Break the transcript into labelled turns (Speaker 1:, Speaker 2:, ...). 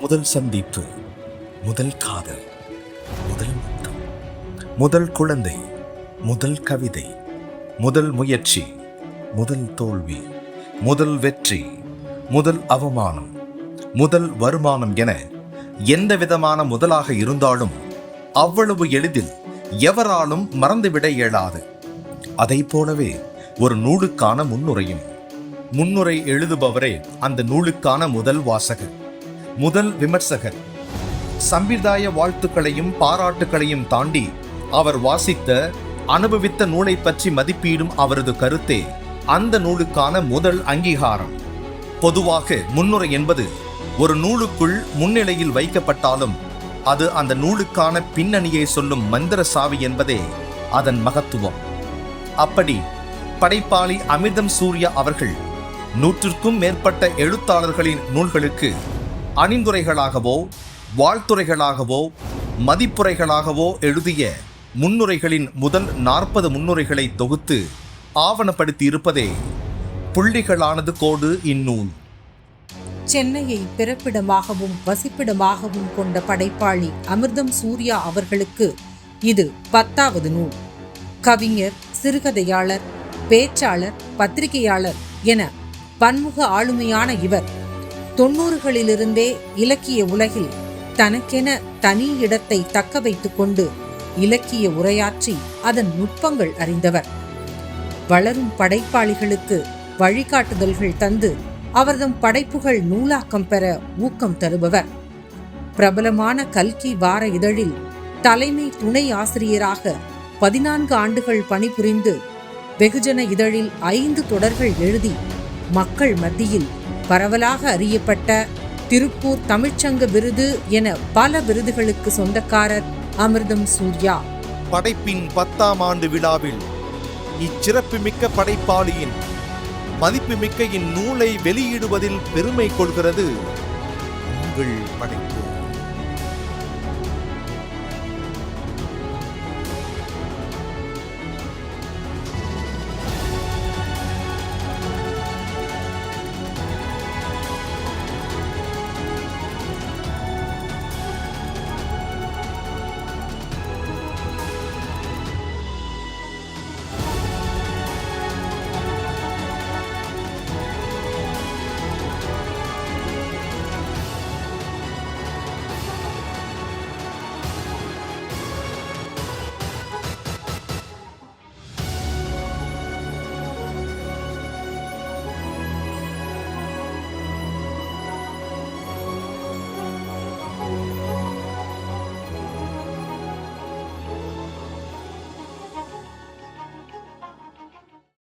Speaker 1: முதல் சந்திப்பு முதல் காதல் முதல் முத்தம் முதல் குழந்தை. முதல் கவிதை முதல் முயற்சி முதல் தோல்வி முதல் வெற்றி முதல் அவமானம் முதல் வருமானம் என எந்த விதமான முதலாக இருந்தாலும் அவ்வளவு எளிதில் எவராலும் மறந்துவிட இயலாது. அதைப் போலவே ஒரு நூலுக்கான முன்னுரையும் முன்னுரை எழுதுபவரே அந்த நூலுக்கான முதல் வாசகர் முதல் விமர்சகர். சம்பிரதாய வாழ்த்துக்களையும் பாராட்டுக்களையும் தாண்டி அவர் வாசித்த அனுபவித்த நூலை பற்றி மதிப்பீடும் அவரது கருத்தே அந்த நூலுக்கான முதல் அங்கீகாரம். பொதுவாக முன்னுரை என்பது ஒரு நூலுக்குள் முன்னிலையில் வைக்கப்பட்டாலும் அது அந்த நூலுக்கான பின்னணியை சொல்லும் மந்திர சாவி என்பதே அதன் மகத்துவம். அப்படி படைப்பாளி அமிர்தம் சூர்யா அவர்கள் நூற்றுக்கும் மேற்பட்ட எழுத்தாளர்களின் நூல்களுக்கு அணிந்துரைகளாகவோ வாழ்த்துரைகளாகவோ மதிப்புரைகளாகவோ எழுதிய முன்னுரைகளின் முதல் நாற்பது முன்னுரைகளை தொகுத்து ஆவணப்படுத்தி இருப்பதே புள்ளிகளானது கோடு இந்நூல்.
Speaker 2: சென்னையை பிறப்பிடமாகவும் வசிப்பிடமாகவும் கொண்ட படைப்பாளி அமிர்தம் சூர்யா அவர்களுக்கு இது பத்தாவது நூல். கவிஞர் சிறுகதையாளர் பேச்சாளர் பத்திரிகையாளர் என பன்முக ஆளுமையான இவர் தொன்னூறுகளிலிருந்தே இலக்கிய உலகில் தனக்கென தனி இடத்தை தக்க வைத்துக் கொண்டு இலக்கிய உரையாற்றி அதன் நுட்பங்கள் அறிந்தவர். வளரும் படைப்பாளிகளுக்கு வழிகாட்டுதல்கள் தந்து அவர்தம் படைப்புகள் நூலாக்கம் பெற ஊக்கம் தருபவர். பிரபலமான கல்கி வார இதழில் தலைமை துணை ஆசிரியராக பதினான்கு ஆண்டுகள் பணிபுரிந்து வெகுஜன இதழில் ஐந்து தொடர்கள் எழுதி மக்கள் மத்தியில் பரவலாக அறியப்பட்ட திருப்பூர் தமிழ்ச்சங்க விருது என பல விருதுகளுக்கு சொந்தக்காரர் அமிர்தம் சூர்யா.
Speaker 1: படைப்பின் பத்தாம் ஆண்டு விழாவில் இச்சிறப்புமிக்க படைப்பாளியின் மதிப்புமிக்க இந்நூலை வெளியிடுவதில் பெருமை கொள்கிறது. உங்கள் படைப்பு.